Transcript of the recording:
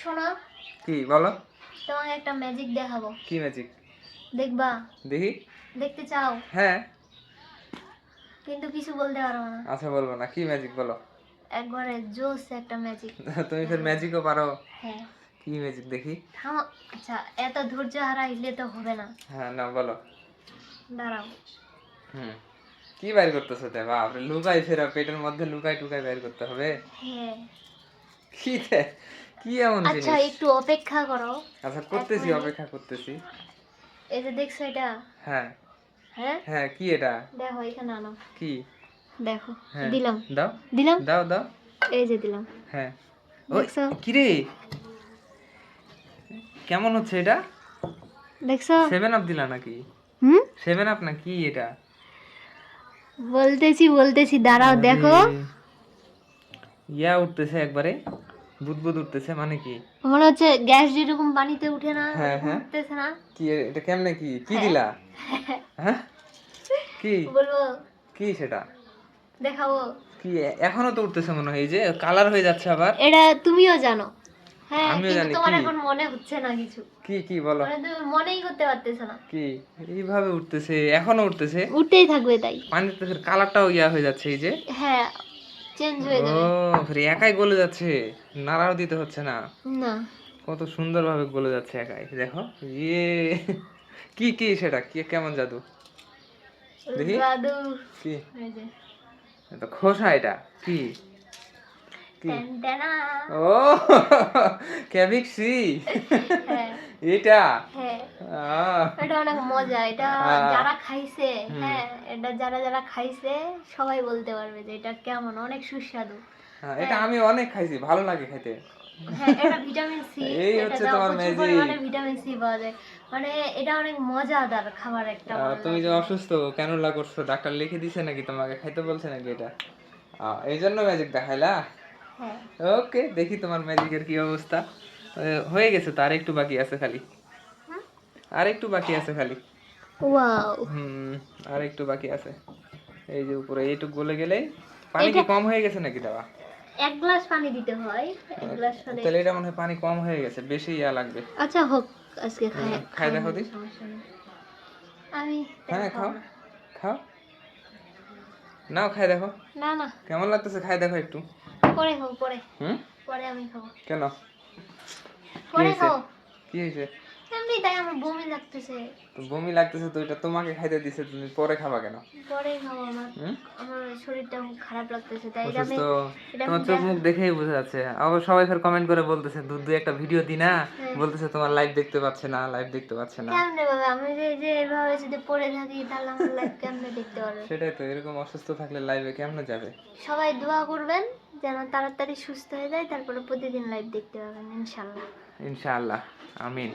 শোনো। কি বলো। তোমাকে একটা ম্যাজিক দেখাবো। কি ম্যাজিক দেখবা? দেখি। দেখতে চাও? হ্যাঁ। কিন্তু কিছু বলতে পারব না। আচ্ছা বলব না। কি ম্যাজিক বলো। একবারে জোস একটা ম্যাজিক তুমি ফের ম্যাজিকও পারো। হ্যাঁ। কি ম্যাজিক দেখি। থামো আচ্ছা এত ধৈর্য হারাইলে তো হবে না। হ্যাঁ না বলো। দাঁড়াও। হুম। কি বাইর করতেছো তে বাপরে লুকাই ফেরা পেটের মধ্যে লুকাই টুকাই বাইর করতে হবে। হ্যাঁ। কি তে? কি এমন আচ্ছা একটু অপেক্ষা করো। আচ্ছা করতেছি অপেক্ষা করতেছি। এই যে দেখছ এটা? হ্যাঁ। হ্যাঁ? হ্যাঁ কি এটা? দেখো এখানে আনো। কি? দেখো হ্যাঁ দিলাম। দাও। দিলাম? দাও দাও। এই যে দিলাম। হ্যাঁ। কি রে কেমন হচ্ছে এটা? দেখছ? সেভেন আপ দিলা নাকি? হুম? সেভেন আপ না কি এটা? বলতেছি বলতেছি দাঁড়াও দেখো। ইয়া উঠতেছে একবারে। বুদবুদ উঠতেছে মানে কি? মনে হচ্ছে গ্যাস যেরকম পানিতে উঠে না হ্যাঁ, হ্যাঁ। উঠতেছে না। কি এটা কেমনে কি? কি দিলা? হ্যাঁ? কি? বলব। কি সেটা? দেখাবো। কি এখনও তো উঠতেছে মনে হয় যে কালার হয়ে যাচ্ছে আবার। এটা তুমিও জানো। হ্যাঁ আমিও কিন্তু জানি, তোমার এখন মনে হচ্ছে না কিছু। কি কি বলো? মানে মনেই করতে পারতেছো না। কি? এইভাবে উঠতেছে এখনও উঠতেছে? উঠতেই থাকবে তাই। পানিতে কালারটাও ইয়া হয়ে যাচ্ছে এই যে। হ্যাঁ চেঞ্জ হয়ে যাবে। ও ফের একাই গলে যাচ্ছে। নাড়াও দিতে হচ্ছে না। না। কত সুন্দরভাবে গলে যাচ্ছে একাই। দেখো। ইয়ে। কি কি সেটা? কি কেমন জাদু? দেখি। জাদু। কি? এই যে। এটা খোসা এটা। কি? কি। ও ক্যাবিক্সি হ্যাঁ। এটা হ্যাঁ। এটা অনেক মজা এটা হ্যাঁ। যারা খাইছে হ্যাঁ এটা যারা যারা খাইছে সবাই বলতে পারবে যে এটা কেমন অনেক সুস্বাদু। হ্যাঁ, এটা আমি অনেক খাইছি ভালো লাগে খেতে। হ্যাঁ এটা ভিটামিন সি এই হচ্ছে তোমার প্রচুর magic। ভিটামিন সি পাওয়া যায়। মানে এটা অনেক মজাদার খাবার একটা তুমি যে অসুস্থ কেন করছ ডাক্তার লিখে দিছে নাকি তোমাকে? খাইতে বলছে নাকি এটা? এই জন্য ম্যাজিক দেখাইলা? হ্যাঁ। ওকে দেখি তোমার ম্যাজিকের কি অবস্থা। হয়ে গেছে তো আর একটু বাকি আছে খালি। আর একটু বাকি আছে খালি। ওয়াও। হুম আর একটু বাকি আছে। এই যে উপরে এইটুকু গলে গেলে পানি কি কম হয়ে গেছে নাকি দেওয়া এক গ্লাস পানি দিতে হয় এক গ্লাস পানি তাহলে এটা মনে হয় পানি কম হয়ে গেছে বেশি ইয়া লাগবে। আচ্ছা হোক আজকে খাই খাই দেখো দি। আমি হ্যাঁ খাও খাও। নাও খাই দেখো। না না। কেমন লাগতেছে খাই দেখো একটু। পরে খাব পরে। হুম? পরে আমি খাব। কেন? কি হয়েছে? এমনি তাই আমার বমি লাগতেছে। তো বমি লাগতেছে তো এটা তোমাকে খাইতে দিছে তুমি পরে খাবা কেন? পরে খাব আমার। আমার শরীরটা খারাপ লাগতেছে তাই আমি অসুস্থ? এটা আমি তোমার চোখ মুখ দেখেই বোঝা যাচ্ছে। আবার সবাই ফের কমেন্ট করে বলতেছে দু দু একটা ভিডিও দি না হ্যাঁ। বলতেছে তোমার লাইভ দেখতে পাচ্ছে না লাইভ দেখতে পাচ্ছে না। কেমনে বাবা আমি যে যে এভাবে যদি পড়ে থাকি তাহলে আমার লাইফ কেমনে দেখতে পারবে? সেটাই তো এরকম অসুস্থ থাকলে লাইভে কেমনে যাবে? সবাই দোয়া করবেন। যেন তাড়াতাড়ি সুস্থ হয়ে যায় তারপরে প্রতিদিন লাইভ দেখতে পাবেন ইনশাল্লাহ ইনশাআল্লাহ আমিন।